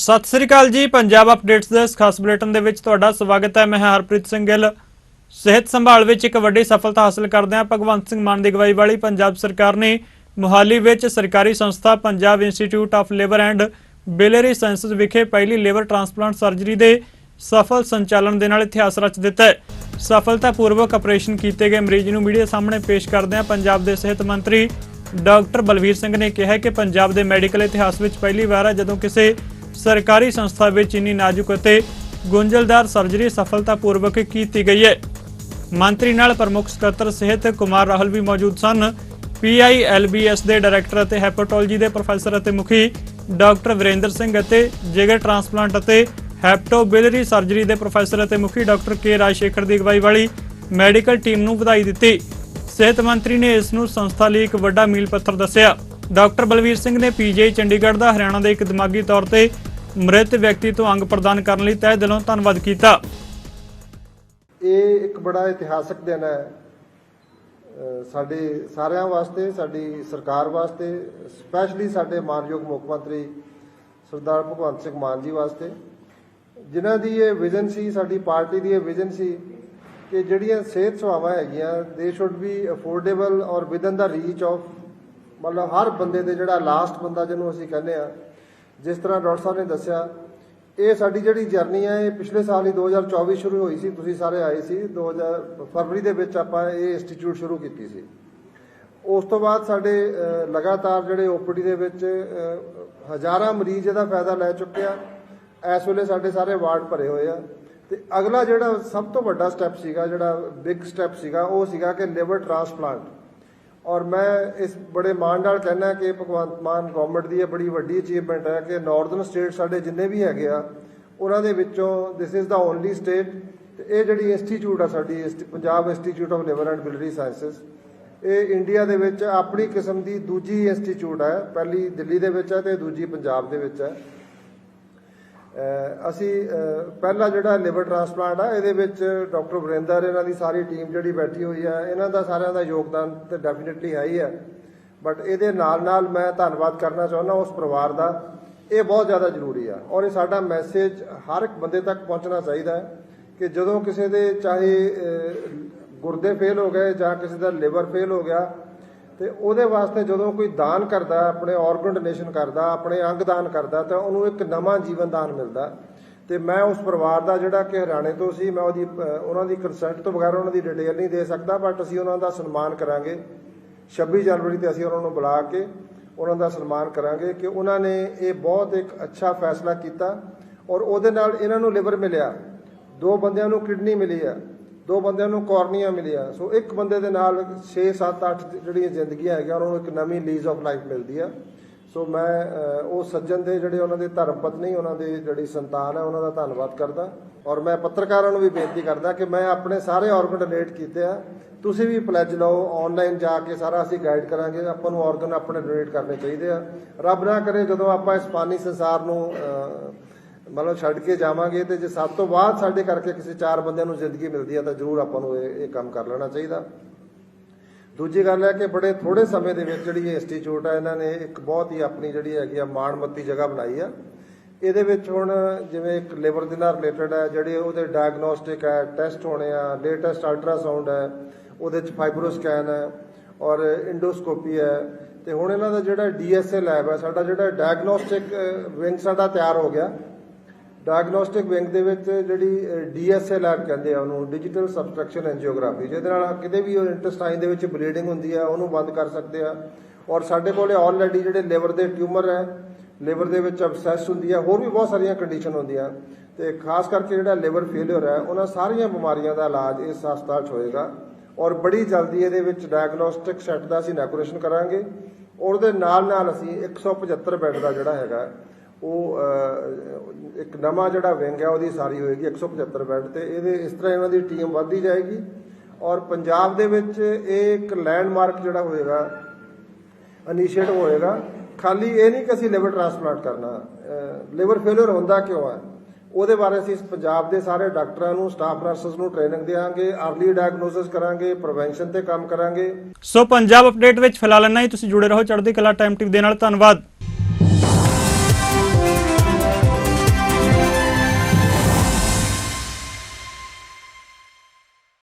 ਸਤਿ ਸ੍ਰੀ ਅਕਾਲ ਜੀ, ਪੰਜਾਬ ਅਪਡੇਟਸ ਦੇ ਇਸ ਖਾਸ ਬੁਲੇਟਿਨ ਦੇ ਵਿੱਚ ਤੁਹਾਡਾ ਸਵਾਗਤ ਹੈ। ਮੈਂ ਹਰਪ੍ਰੀਤ ਸਿੰਘ ਗਿੱਲ। ਸਿਹਤ ਸੰਭਾਲ ਵਿੱਚ ਇੱਕ ਵੱਡੀ ਸਫਲਤਾ ਹਾਸਲ ਕਰਦਿਆਂ ਭਗਵੰਤ ਸਿੰਘ ਮਾਨ ਦੀ ਅਗਵਾਈ ਵਾਲੀ ਪੰਜਾਬ ਸਰਕਾਰ ਨੇ ਮੁਹਾਲੀ ਵਿੱਚ ਸਰਕਾਰੀ ਸੰਸਥਾ ਪੰਜਾਬ ਇੰਸਟੀਚਿਊਟ ਆਫ ਲੇਬਰ ਐਂਡ ਬਿਲਰੀ ਸਾਇੰਸਜ਼ ਵਿਖੇ ਪਹਿਲੀ ਲੇਬਰ ਟ੍ਰਾਂਸਪਲਾਂਟ ਸਰਜਰੀ ਦੇ ਸਫਲ ਸੰਚਾਲਨ ਦੇ ਨਾਲ ਇਤਿਹਾਸ ਰਚ ਦਿੱਤਾ ਹੈ। ਸਫਲਤਾਪੂਰਵਕ ਆਪਰੇਸ਼ਨ ਕੀਤੇ ਗਏ ਮਰੀਜ਼ ਨੂੰ ਮੀਡੀਆ ਸਾਹਮਣੇ ਪੇਸ਼ ਕਰਦਿਆਂ ਪੰਜਾਬ ਦੇ ਸਿਹਤ ਮੰਤਰੀ ਡਾਕਟਰ ਬਲਵੀਰ ਸਿੰਘ ਨੇ ਕਿਹਾ ਕਿ ਪੰਜਾਬ ਦੇ ਮੈਡੀਕਲ ਇਤਿਹਾਸ ਵਿੱਚ ਪਹਿਲੀ ਵਾਰ ਹੈ, ਜਦੋਂ ਕਿਸੇ ਸਰਕਾਰੀ ਸੰਸਥਾ ਵਿੱਚ ਇੰਨੀ ਨਾਜ਼ੁਕ ਅਤੇ ਗੁੰਝਲਦਾਰ ਸਰਜਰੀ ਸਫਲਤਾਪੂਰਵਕ ਕੀਤੀ ਗਈ ਹੈ। ਮੰਤਰੀ ਨਾਲ ਪ੍ਰਮੁੱਖ ਸਕੱਤਰ ਸਿਹਤ ਕੁਮਾਰ ਰਾਹੁਲ ਵੀ ਮੌਜੂਦ ਸਨ। ਪੀਆਈਐਲਬੀਐਸ ਦੇ ਡਾਇਰੈਕਟਰ ਅਤੇ ਹੈਪੇਟੋਲੋਜੀ ਦੇ ਪ੍ਰੋਫੈਸਰ ਅਤੇ ਮੁਖੀ ਡਾਕਟਰ ਵਿਰੇਂਦਰ ਸਿੰਘ ਅਤੇ ਜਿਗਰ ਟ੍ਰਾਂਸਪਲਾਂਟ ਅਤੇ ਹੈਪਟੋਬਿਲਰੀ ਸਰਜਰੀ ਦੇ ਪ੍ਰੋਫੈਸਰ ਅਤੇ ਮੁਖੀ ਡਾਕਟਰ ਕੇ ਰਾਜਸ਼ੇਖਰ ਦੀ ਅਗਵਾਈ ਵਾਲੀ ਮੈਡੀਕਲ ਟੀਮ ਨੂੰ ਵਧਾਈ ਦਿੱਤੀ। ਸਿਹਤ ਮੰਤਰੀ ਨੇ ਇਸ ਨੂੰ ਸੰਸਥਾ ਲਈ ਇੱਕ ਵੱਡਾ ਮੀਲ ਪੱਥਰ ਦੱਸਿਆ। ਡਾਕਟਰ ਬਲਵੀਰ ਸਿੰਘ ਨੇ ਪੀਜੀਆਈ ਚੰਡੀਗੜ੍ਹ ਦਾ ਹਰਿਆਣਾ ਦੇ ਇੱਕ ਦਿਮਾਗੀ ਤੌਰ ਤੇ ਮ੍ਰਿਤ ਵਿਅਕਤੀ ਤੋਂ ਅੰਗ ਪ੍ਰਦਾਨ ਕਰਨ ਲਈ ਤਹਿ ਦਿਲੋਂ ਧੰਨਵਾਦ ਕੀਤਾ। ਇਹ ਇੱਕ ਬੜਾ ਇਤਿਹਾਸਕ ਦਿਨ ਹੈ। ਸਾਡੇ ਸਾਰਿਆਂ ਵਾਸਤੇ, ਸਾਡੀ ਸਰਕਾਰ ਵਾਸਤੇ ਸਪੈਸ਼ਲੀ ਸਾਡੇ ਮਾਨਯੋਗ ਮੁੱਖ ਮੰਤਰੀ ਸਰਦਾਰ ਭਗਵੰਤ ਸਿੰਘ ਮਾਨ ਜੀ ਵਾਸਤੇ। ਜਿਨ੍ਹਾਂ ਦੀ ਇਹ ਵਿਜ਼ਨ ਸੀ, ਸਾਡੀ ਪਾਰਟੀ ਦੀ ਇਹ ਵਿਜ਼ਨ ਸੀ ਕਿ ਜਿਹੜੀਆਂ ਸਿਹਤ ਸੇਵਾਵਾਂ ਹੈਗੀਆਂ they should be affordable or within the reach of ਮਤਲਬ ਹਰ ਬੰਦੇ ਦੇ ਜਿਹੜਾ ਲਾਸਟ ਬੰਦਾ ਜਿਹਨੂੰ ਅਸੀਂ ਕਹਿੰਦੇ ਆ ਜਿਸ ਤਰ੍ਹਾਂ ਡਾਕਟਰ ਸਾਹਿਬ ਨੇ ਦੱਸਿਆ, ਇਹ ਸਾਡੀ ਜਿਹੜੀ ਜਰਨੀ ਹੈ ਇਹ ਪਿਛਲੇ ਸਾਲ ਹੀ 2024 ਸ਼ੁਰੂ ਹੋਈ ਸੀ, ਤੁਸੀਂ ਸਾਰੇ ਆਏ ਸੀ 2000 ਫਰਵਰੀ ਦੇ ਵਿੱਚ ਆਪਾਂ ਇਹ ਇੰਸਟੀਚਿਊਟ ਸ਼ੁਰੂ ਕੀਤੀ ਸੀ। ਉਸ ਤੋਂ ਬਾਅਦ ਸਾਡੇ ਲਗਾਤਾਰ ਜਿਹੜੇ ਓਪੀਡੀ ਦੇ ਵਿੱਚ ਹਜ਼ਾਰਾਂ ਮਰੀਜ਼ ਇਹਦਾ ਫਾਇਦਾ ਲੈ ਚੁੱਕੇ ਆ। ਇਸ ਵੇਲੇ ਸਾਡੇ ਸਾਰੇ ਵਾਰਡ ਭਰੇ ਹੋਏ ਆ। ਤੇ ਅਗਲਾ ਜਿਹੜਾ ਸਭ ਤੋਂ ਵੱਡਾ ਸਟੈਪ ਸੀਗਾ, ਜਿਹੜਾ ਬਿਗ ਸਟੈਪ ਸੀਗਾ, ਉਹ ਸੀਗਾ ਕਿ ਲਿਵਰ ਟ੍ਰਾਂਸਪਲਾਂਟ। ਔਰ ਮੈਂ ਇਸ ਬੜੇ ਮਾਣ ਨਾਲ ਕਹਿਣਾ ਕਿ ਭਗਵੰਤ ਮਾਨ ਗਵਰਨਮੈਂਟ ਦੀ ਇਹ ਬੜੀ ਵੱਡੀ ਅਚੀਵਮੈਂਟ ਹੈ ਕਿ ਨਾਰਥਰਨ ਸਟੇਟ ਸਾਡੇ ਜਿੰਨੇ ਵੀ ਹੈਗੇ ਆ, ਉਹਨਾਂ ਦੇ ਵਿੱਚੋਂ this is the only state ਤੇ ਇਹ ਜਿਹੜੀ ਇੰਸਟੀਚਿਊਟ ਆ ਸਾਡੀ, ਇੰਸਟੀ- Punjab institute of liver and biliary sciences ਇਹ ਇੰਡੀਆ ਦੇ ਵਿੱਚ ਆਪਣੀ ਕਿਸਮ ਦੀ ਦੂਜੀ ਇੰਸਟੀਚਿਊਟ ਹੈ, ਪਹਿਲੀ ਦਿੱਲੀ ਦੇ ਵਿੱਚ ਹੈ ਤੇ ਦੂਜੀ ਪੰਜਾਬ ਦੇ ਵਿੱਚ ਹੈ। ਅਸੀਂ ਪਹਿਲਾ ਜਿਹੜਾ ਲਿਵਰ ਟ੍ਰਾਂਸਪਲਾਂਟ ਆ, ਇਹਦੇ ਵਿੱਚ ਡਾਕਟਰ ਵਰਿੰਦਰ ਇਹਨਾਂ ਦੀ ਸਾਰੀ ਟੀਮ ਜਿਹੜੀ ਬੈਠੀ ਹੋਈ ਆ, ਇਹਨਾਂ ਦਾ ਸਾਰਿਆਂ ਦਾ ਯੋਗਦਾਨ ਤੇ ਡੈਫੀਨਿਟਲੀ ਹੈ ਹੀ ਹੈ ਬਟ ਇਹਦੇ ਨਾਲ ਨਾਲ ਮੈਂ ਧੰਨਵਾਦ ਕਰਨਾ ਚਾਹੁੰਦਾ ਉਸ ਪਰਿਵਾਰ ਦਾ। ਇਹ ਬਹੁਤ ਜ਼ਿਆਦਾ ਜ਼ਰੂਰੀ ਆ ਔਰ ਇਹ ਸਾਡਾ ਮੈਸੇਜ ਹਰ ਇੱਕ ਬੰਦੇ ਤੱਕ ਪਹੁੰਚਣਾ ਚਾਹੀਦਾ ਹੈ ਕਿ ਜਦੋਂ ਕਿਸੇ ਦੇ ਚਾਹੇ ਗੁਰਦੇ ਫੇਲ ਹੋ ਗਏ ਜਾਂ ਕਿਸੇ ਦਾ ਲਿਵਰ ਫੇਲ ਹੋ ਗਿਆ ਤੇ ਉਹਦੇ ਵਾਸਤੇ ਜਦੋਂ ਕੋਈ ਦਾਨ ਕਰਦਾ, ਆਪਣੇ ਆਰਗਨ ਡੋਨੇਸ਼ਨ ਕਰਦਾ, ਆਪਣੇ ਅੰਗ ਦਾਨ ਕਰਦਾ, ਤਾਂ ਉਹਨੂੰ ਇੱਕ ਨਵਾਂ ਜੀਵਨ ਦਾਨ ਮਿਲਦਾ। ਤੇ ਮੈਂ ਉਸ ਪਰਿਵਾਰ ਦਾ ਜਿਹੜਾ ਕਿ ਹਰਿਆਣੇ ਤੋਂ ਸੀ, ਮੈਂ ਉਹਦੀ, ਉਹਨਾਂ ਦੀ ਕੰਸੈਂਟ ਤੋਂ ਬਗੈਰ ਉਹਨਾਂ ਦੀ ਡਿਟੇਲ ਨਹੀਂ ਦੇ ਸਕਦਾ ਬਟ ਅਸੀਂ ਉਹਨਾਂ ਦਾ ਸਨਮਾਨ ਕਰਾਂਗੇ। 26 ਜਨਵਰੀ ਤੇ ਅਸੀਂ ਉਹਨਾਂ ਨੂੰ ਬੁਲਾ ਕੇ ਉਹਨਾਂ ਦਾ ਸਨਮਾਨ ਕਰਾਂਗੇ ਕਿ ਉਹਨਾਂ ਨੇ ਇਹ ਬਹੁਤ ਇੱਕ ਅੱਛਾ ਫੈਸਲਾ ਕੀਤਾ ਔਰ ਉਹਦੇ ਨਾਲ ਇਹਨਾਂ ਨੂੰ ਲਿਵਰ ਮਿਲਿਆ। ਦੋ ਬੰਦਿਆਂ ਨੂੰ ਕਿਡਨੀ ਮਿਲੀ ਆ। ਦੋ ਬੰਦਿਆਂ ਨੂੰ ਕੋਰਨੀਆ ਮਿਲੀਆਂ। ਸੋ ਇੱਕ ਬੰਦੇ ਦੇ ਨਾਲ 6 7 8 ਜਿਹੜੀਆਂ ਜ਼ਿੰਦਗੀਆਂ ਹੈਗੀਆਂ, ਔਰ ਉਹਨੂੰ ਇੱਕ ਨਵੀਂ ਲੀਜ਼ ਆਫ ਲਾਈਫ ਮਿਲਦੀ ਆ। ਸੋ ਮੈਂ ਉਹ ਸੱਜਣ ਦੇ ਜਿਹੜੇ ਉਹਨਾਂ ਦੇ ਧਰਮ ਪਤਨੀ, ਉਹਨਾਂ ਦੀ ਜਿਹੜੀ ਸੰਤਾਨ ਹੈ ਉਹਨਾਂ ਦਾ ਧੰਨਵਾਦ ਕਰਦਾ। ਔਰ ਮੈਂ ਪੱਤਰਕਾਰਾਂ ਨੂੰ ਵੀ ਬੇਨਤੀ ਕਰਦਾ ਕਿ ਮੈਂ ਆਪਣੇ ਸਾਰੇ ਆਰਗਨ ਡੋਨੇਟ ਕੀਤੇ ਆ। ਤੁਸੀਂ ਵੀ ਪਲੇਜ ਲਓ ਆਨਲਾਈਨ ਜਾ ਕੇ ਸਾਰਾ ਅਸੀਂ ਗਾਈਡ ਕਰਾਂਗੇ। ਆਪਾਂ ਨੂੰ ਆਰਗਨ ਆਪਣੇ ਡੋਨੇਟ ਕਰਨੇ ਚਾਹੀਦੇ ਆ। ਰੱਬ ਨਾ ਕਰੇ ਜਦੋਂ ਆਪਾਂ ਇਸ ਫਾਨੀ ਸੰਸਾਰ ਨੂੰ ਮਤਲਬ ਛੱਡ ਕੇ ਜਾਵਾਂਗੇ ਤੇ ਜੇ ਸਭ ਤੋਂ ਬਾਅਦ ਸਾਡੇ ਕਰਕੇ ਕਿਸੇ ਚਾਰ ਬੰਦਿਆਂ ਨੂੰ ਜ਼ਿੰਦਗੀ ਮਿਲਦੀ ਹੈ ਤਾਂ ਜ਼ਰੂਰ ਆਪਾਂ ਨੂੰ ਇਹ ਕੰਮ ਕਰ ਲੈਣਾ ਚਾਹੀਦਾ। ਦੂਜੀ ਗੱਲ ਹੈ ਕਿ ਬੜੇ ਥੋੜੇ ਸਮੇਂ ਦੇ ਵਿੱਚ ਜਿਹੜੀ ਇਹ ਇੰਸਟੀਚਿਊਟ ਹੈ ਇਹਨਾਂ ਨੇ ਇੱਕ ਬਹੁਤ ਹੀ ਆਪਣੀ ਜਿਹੜੀ ਹੈਗੀ ਆ ਮਾਣਮੱਤੀ ਜਗ੍ਹਾ ਬਣਾਈ ਆ। ਇਹਦੇ ਵਿੱਚ ਹੁਣ ਜਿਵੇਂ ਇੱਕ ਲਿਵਰ ਦੇ ਨਾਲ ਰਿਲੇਟਡ ਹੈ ਜਿਹੜੇ ਉਹਦੇ ਡਾਇਗਨੋਸਟਿਕ ਹੈ ਟੈਸਟ ਹੋਣੇ ਆ ਲੇਟੈਸਟ ਅਲਟਰਾਸਾਊਂਡ ਹੈ ਉਹਦੇ ਚ ਫਾਈਬਰੋਸਕੈਨ ਹੈ ਔਰ ਇੰਡੋਸਕੋਪੀ ਹੈ ਤੇ ਹੁਣ ਇਹਨਾਂ ਦਾ ਜਿਹੜਾ ਡੀਐਸਏ ਲੈਬ ਹੈ ਸਾਡਾ ਜਿਹੜਾ ਡਾਇਗਨੋਸਟਿਕ ਵਿੰਗ ਸਾਡਾ ਤਿਆਰ ਹੋ ਗਿਆ। ਡਾਇਗਨੋਸਟਿਕ ਵਿੰਗ ਦੇ ਵਿੱਚ ਜਿਹੜੀ ਡੀਐਸਏ ਲੈਬ ਕਹਿੰਦੇ ਆ, ਉਹਨੂੰ ਡਿਜੀਟਲ ਸਬਸਟ੍ਰਕਸ਼ਨ ਐਂਜੀਓਗ੍ਰਾਫੀ ਜਿਹਦੇ ਨਾਲ ਕਿਤੇ ਵੀ ਇੰਟੈਸਟਾਈਨ ਦੇ ਵਿੱਚ ਬਲੀਡਿੰਗ ਹੁੰਦੀ ਆ, ਉਹਨੂੰ ਬੰਦ ਕਰ ਸਕਦੇ ਆ। ਔਰ ਸਾਡੇ ਕੋਲੇ ਆਲਰੇਡੀ ਜਿਹੜੇ ਲਿਵਰ ਦੇ ਟਿਊਮਰ ਹੈ ਲਿਵਰ ਦੇ ਵਿੱਚ ਅਬਸੈਸ ਹੁੰਦੀ ਆ, ਹੋਰ ਵੀ ਬਹੁਤ ਸਾਰੀਆਂ ਕੰਡੀਸ਼ਨ ਹੁੰਦੀਆਂ। ਤੇ ਖਾਸ ਕਰਕੇ ਜਿਹੜਾ ਲਿਵਰ ਫੇਲਿਅਰ ਹੈ, ਉਹਨਾਂ ਸਾਰੀਆਂ ਬਿਮਾਰੀਆਂ ਦਾ ਇਲਾਜ ਇਸ ਹਸਪਤਾਲ 'ਚ ਹੋਏਗਾ। ਔਰ ਬੜੀ ਜਲਦੀ ਇਹਦੇ ਵਿੱਚ ਡਾਇਗਨੋਸਟਿਕ ਸੈੱਟ ਦਾ ਅਸੀਂ ਇਨੈਗੋਰੇਸ਼ਨ ਕਰਾਂਗੇ। ਔਰ ਉਹਦੇ ਨਾਲ ਨਾਲ ਅਸੀਂ 175 ਬੈੱਡ ਦਾ ਜਿਹੜਾ ਹੈਗਾ ਉਹ ਅਹ, ਇੱਕ ਨਵਾਂ ਜਿਹੜਾ ਵਿੰਗ ਹੈ ਉਹਦੀ ਸਾਰੀ ਹੋਏਗੀ 175 ਬੈੱਡ ਤੇ। ਇਹਦੇ ਇਸ ਤਰ੍ਹਾਂ ਇਹਨਾਂ ਦੀ ਟੀਮ ਵੱਧਦੀ ਜਾਏਗੀ। ਔਰ ਪੰਜਾਬ ਦੇ ਵਿੱਚ ਇਹ ਇੱਕ ਲੈਂਡਮਾਰਕ ਜਿਹੜਾ ਹੋਏਗਾ ਇਨੀਸ਼ੀਏਟ ਹੋਏਗਾ। ਖਾਲੀ ਇਹ ਨਹੀਂ ਕਿ ਅਸੀਂ ਲਿਵਰ ਟ੍ਰਾਂਸਪਲਾਂਟ ਕਰਨਾ ਲਿਵਰ ਫੇਲਿਅਰ ਹੁੰਦਾ ਕਿਉਂ ਹੈ? ਉਹਦੇ ਬਾਰੇ ਅਸੀਂ ਪੰਜਾਬ ਦੇ ਸਾਰੇ ਡਾਕਟਰਾਂ ਨੂੰ ਸਟਾਫ ਨਰਸਸ ਨੂੰ ਟ੍ਰੇਨਿੰਗ ਦੇਵਾਂਗੇ अर्ਲੀ ਡਾਇਗਨੋਸਿਸ ਕਰਾਂਗੇ ਪ੍ਰੀਵੈਂਸ਼ਨ ਤੇ ਕੰਮ ਕਰਾਂਗੇ। ਸੋ ਪੰਜਾਬ ਅਪਡੇਟ ਵਿੱਚ ਫਿਲਹਾਲ ਇੰਨਾ ਹੀ। ਤੁਸੀਂ ਜੁੜੇ ਰਹੋ ਚੜ੍ਹਦੀ ਕਲਾ ਟਾਈਮ ਟੀਵੀ ਦੇ ਨਾਲ। ਧੰਨਵਾਦ।